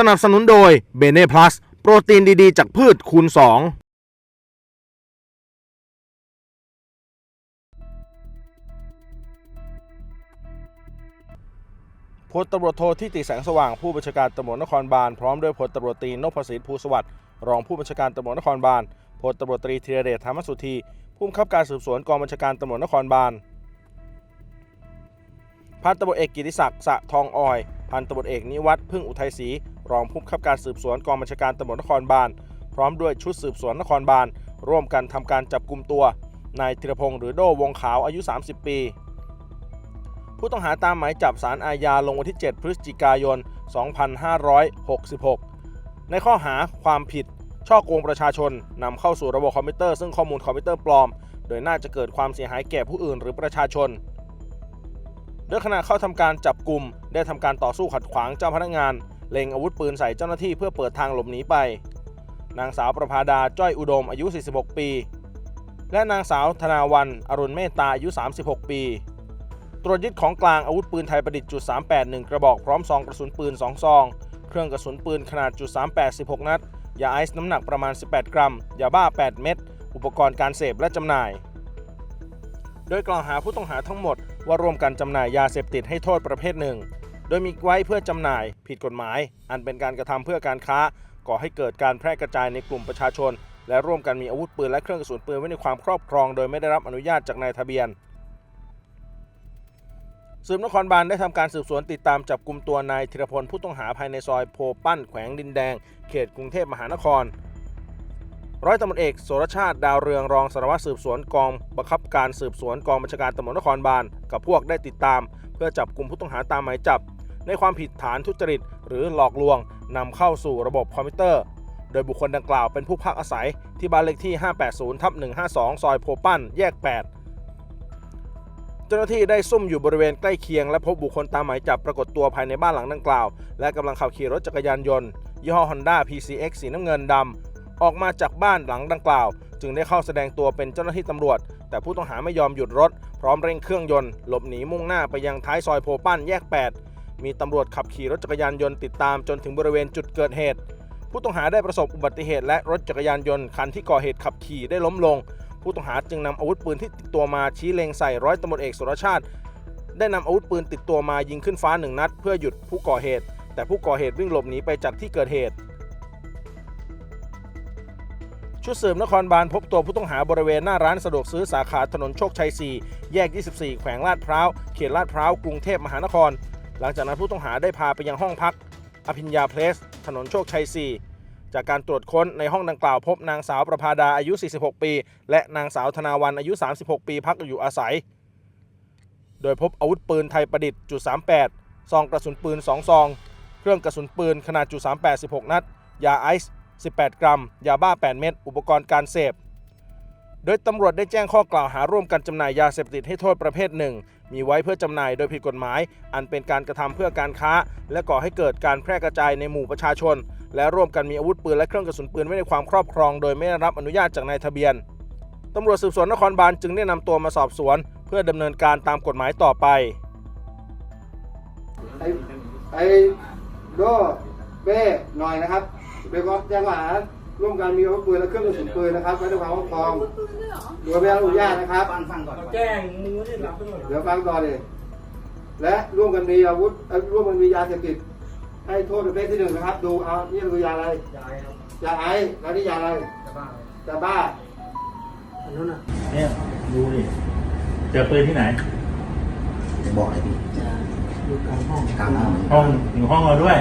สนับสนุนโดยเบเน่พลัสโปรตีนดีๆ จากพืชคูณ 2พลตำรวจโทที่ติแสงสว่างผู้บัญชาการตำรวจนครบาลพร้อมด้วยพลตำรวจตรีนพสิทธิ์ภูสวัสดิ์รองผู้บัญชาการตำรวจนครบาลพลตำรวจตรีธีรเดชธรรมสุธีผู้บังคับการสืบสวนกองบัญชาการตำรวจนครบาลพันตำรวจเอกกิติศักดิ์สะทองออย พันตำรวจเอกนิวัฒน์พึ่งอุทัยศรี รองผู้บังคับการสืบสวนกองบัญชาการตำรวจนครบาลพร้อมด้วยชุดสืบสวนนครบาลร่วมกันทำการจับกลุ่มตัวนายธีรพงศ์หรือโดวงขาวอายุ 30 ปี ผู้ต้องหาตามหมายจับสารอาญาลงวันที่ 7 พฤศจิกายน 2566 ในข้อหาความผิด ช่อโกงประชาชนนำเข้าสู่ระบบคอมพิวเตอร์ซึ่งข้อมูลคอมพิวเตอร์ปลอม โดยน่าจะเกิดความเสียหายแก่ผู้อื่นหรือประชาชนโดยขณะเข้าทำการจับกลุ่มได้ทำการต่อสู้ขัดขวางเจ้าพนักงาน เล็งอาวุธปืนใส่เจ้าหน้าที่เพื่อเปิดทางหลบหนีไป นางสาวประภาดาจ้อยอุดมอายุ 46 ปี และนางสาวธนาวันอรุณเมตตาอายุ 36 ปี ตรวจยึดของกลางอาวุธปืนไทยประดิษฐ์จุด381 กระบอกพร้อมซองกระสุนปืน 2 ซอง เครื่องกระสุนปืนขนาดจุด38 16 นัด ยาไอซ์น้ำหนักประมาณ 18 กรัม ยาบ้า 8 เม็ด อุปกรณ์การเสพและจำหน่าย โดยกล่าวหาผู้ต้องหาทั้งหมดว่าร่วมกันจำหน่ายยาเสพติดให้โทษประเภทหนึ่ง โดยมีไว้เพื่อจำหน่าย ผิดกฎหมาย อันเป็นการกระทำเพื่อการค้า ก่อให้เกิดการแพร่กระจายในกลุ่มประชาชน และร่วมกันมีอาวุธปืนและเครื่องกระสุนปืนไว้ในความครอบครอง โดยไม่ได้รับอนุญาตจากนายทะเบียนสืบนครบาลได้ทำการสืบสวนติดตามจับกลุ่มตัวนายธีรพลผู้ต้องหาภายในซอยโพปั้นแขวงดินแดง เขตกรุงเทพมหานคร ร้อยตำรวจเอกโสรชาติดาวเรืองรองสารวัตรสืบสวนกองบังคับการสืบสวนกองบัญชาการตำรวจนครบาลกับพวกได้ติดตาม เพื่อจับกลุ่มผู้ต้องหาตามหมายจับ ในความผิดฐานทุจริต หรือหลอกลวงนำเข้าสู่ระบบคอมพิวเตอร์ โดยบุคคลดังกล่าวเป็นผู้พักอาศัยที่บ้านเลขที่ 580ทับ152 ซอยโพปั้น แยก 8 เจ้าหน้าที่ได้ซุ่มอยู่บริเวณใกล้เคียง และพบบุคคลตามหมายจับปรากฏตัวภายในบ้านหลังดังกล่าว และกำลังขับขี่รถจักรยานยนต์ยี่ห้อ Honda PCX สีน้ำเงินดำออกมาจากบ้านหลังดังกล่าว จึงได้เข้าแสดงตัวเป็นเจ้าหน้าที่ตำรวจ แต่ผู้ต้องหาไม่ยอมหยุดรถ พร้อมเร่งเครื่องยนต์ หลบหนีมุ่งหน้าไปยังท้ายซอยโพปั้นแยก 8 มีตำรวจขับขี่รถจักรยานยนต์ติดตามจนถึงบริเวณจุดเกิดเหตุ ผู้ต้องหาได้ประสบอุบัติเหตุและรถจักรยานยนต์คันที่ก่อเหตุขับขี่ได้ล้มลง ผู้ต้องหาจึงนำอาวุธปืนที่ติดตัวมาชี้เล็งใส่ร้อยตำรวจเอกสุรชาติ ได้นำอาวุธปืนติดตัวมายิงขึ้นฟ้าหนึ่งนัด เพื่อหยุดผู้ก่อเหตุ แต่ผู้ก่อเหตุวิ่งหลบหนีไปจากที่เกิดเหตุชุดสืบนครบาลพบตัวผู้ต้องหาบริเวณหน้าร้านสะดวกซื้อสาขาถนนโชคชัย 4 แยก 24 แขวงลาดพร้าว เขตลาดพร้าว กรุงเทพมหานคร หลังจากนั้นผู้ต้องหาได้พาไปยังห้องพัก อภิญญาเพลส ถนนโชคชัย 4 จากการตรวจค้นในห้องดังกล่าวพบนางสาวประภาดาอายุ 46 ปี และนางสาวธนาวันอายุ 36 ปีพักอยู่อาศัย โดยพบอาวุธปืนไทยประดิษฐ์จุด38 ซองกระสุนปืน 2 ซอง เครื่องกระสุนปืนขนาดจุด38 16 นัด ยาไอซ์ 18 กรัม ยาบ้า 8 เม็ด อุปกรณ์การเสพ โดยตำรวจได้แจ้งข้อกล่าวหาร่วมกันจำหน่ายยาเสพติดให้โทษประเภทหนึ่ง มีไว้เพื่อจำหน่ายโดยผิดกฎหมาย อันเป็นการกระทำเพื่อการค้า และก่อให้เกิดการแพร่กระจายในหมู่ประชาชน และร่วมกันมีอาวุธปืนและเครื่องกระสุนปืนไว้ในความครอบครอง โดยไม่ได้รับอนุญาตจากนายทะเบียนตำรวจสืบสวนนครบาลจึงได้นำตัวมาสอบสวน เพื่อดำเนินการตามกฎหมายต่อไปไอ้ไอ้โดเบ้หน่อยนะครับเป็นข้อแจ้งข้อหา ร่วมกันมีอาวุธปืนและเครื่องกระสุนปืนนะครับไว้ในความครอบครองโดยไม่ได้รับอนุญาตนะครับ ฟังฟังก่อนแจ้งมึงไม่ได้รับด้วย เดี๋ยวฟังก่อนเลยและร่วมกันมีอาวุธเอ่อร่วมกันมียาเสพติดให้โทษประเภทที่หนึ่งนะครับ ดูเอานี่คือยาอะไรยายครับยาไอซ์แล้วนี่ยาอะไรจะบ้ายาบ้า อันนั้นน่ะ เนี่ยดูดิเจอปืนที่ไหน จะบอกอะไรพี่อยู่กลางห้องกลางห้องห้องอยู่ห้องเราด้วย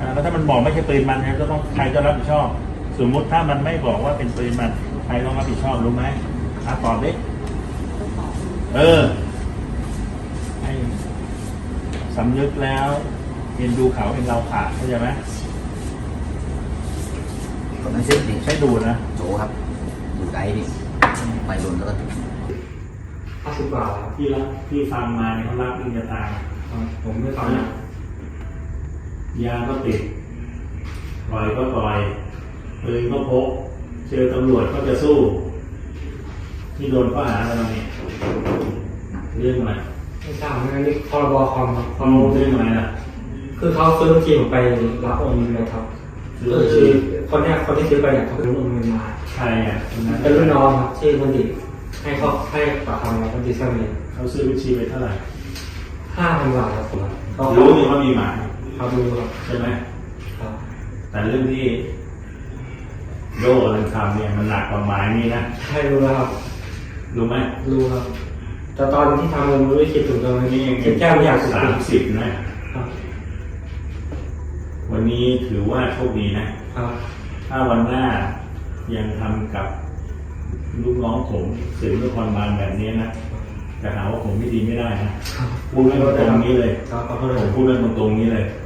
อ่าแล้วถ้ามันบอกไม่ใช่ปืนมันเนี่ยก็ต้องใครจะรับผิดชอบ สมมุติถ้ามันไม่บอกว่าเป็นปืนมันใครต้องรับผิดชอบรู้ไหมอาตอบดิเออให้สำนึกแล้วเรียนดูเขาเห็นเราขาดเข้าใจไหมผมไม่ใช่ดิใช้ดูนะโจครับ อยู่ไกลพี่ไปโดนแล้วก็ห้าสิบบาทที่รับที่ฟังมาเนี่ยเขารับอินจะตายผมไม่ฟังนะยาก็ติดปล่อยก็ปล่อย ปืนก็พกเจอตำรวจก็จะสู้ที่โดนข้อหาอะไรเนี่ยเรื่องอะไรไม่ทราบนะนี่พรบคอมครับข้อมูลเรื่องอะไรล่ะคือเขาซื้อบัญชีผมไปรับโอนเงินเลยครับก็คือคนเนี้ยคนที่ซื้อไปเนี่ยเขาเป็นโอนเงินมาใครอะคนนั้นเป็นรุ่นน้องครับชื่อบัณฑิตให้เขาให้ปากคำกับบัณฑิตเสมียนเขาซื้อบัญชีไปเท่าไหร่ห้าพันบาทครับผมเขารู้นี่ว่ามีหมายเขาดูครับใช่ไหมครับแต่เรื่องที่ โยกกำลังทำเนี่ยมันหนักกว่าหมายนี่นะใช่รู้แล้วครับรู้ไหมรู้ครับ แต่ตอนที่ทำผมไม่ได้คิดถึงตรงนี้นี่ยังคิดแค่ไม่อยากสุดสาติมสิบนะครับวันนี้ถือว่าโชคดีนะครับถ้าวันหน้ายังทำกับลูกน้องผมสื่อนครบาลแบบนี้นะจะหาว่าผมไม่ดีไม่ได้นะพูดเรื่องตรงนี้เลยครับขอโทษผครัมบพูดเรื่องตรงๆนี้เลยค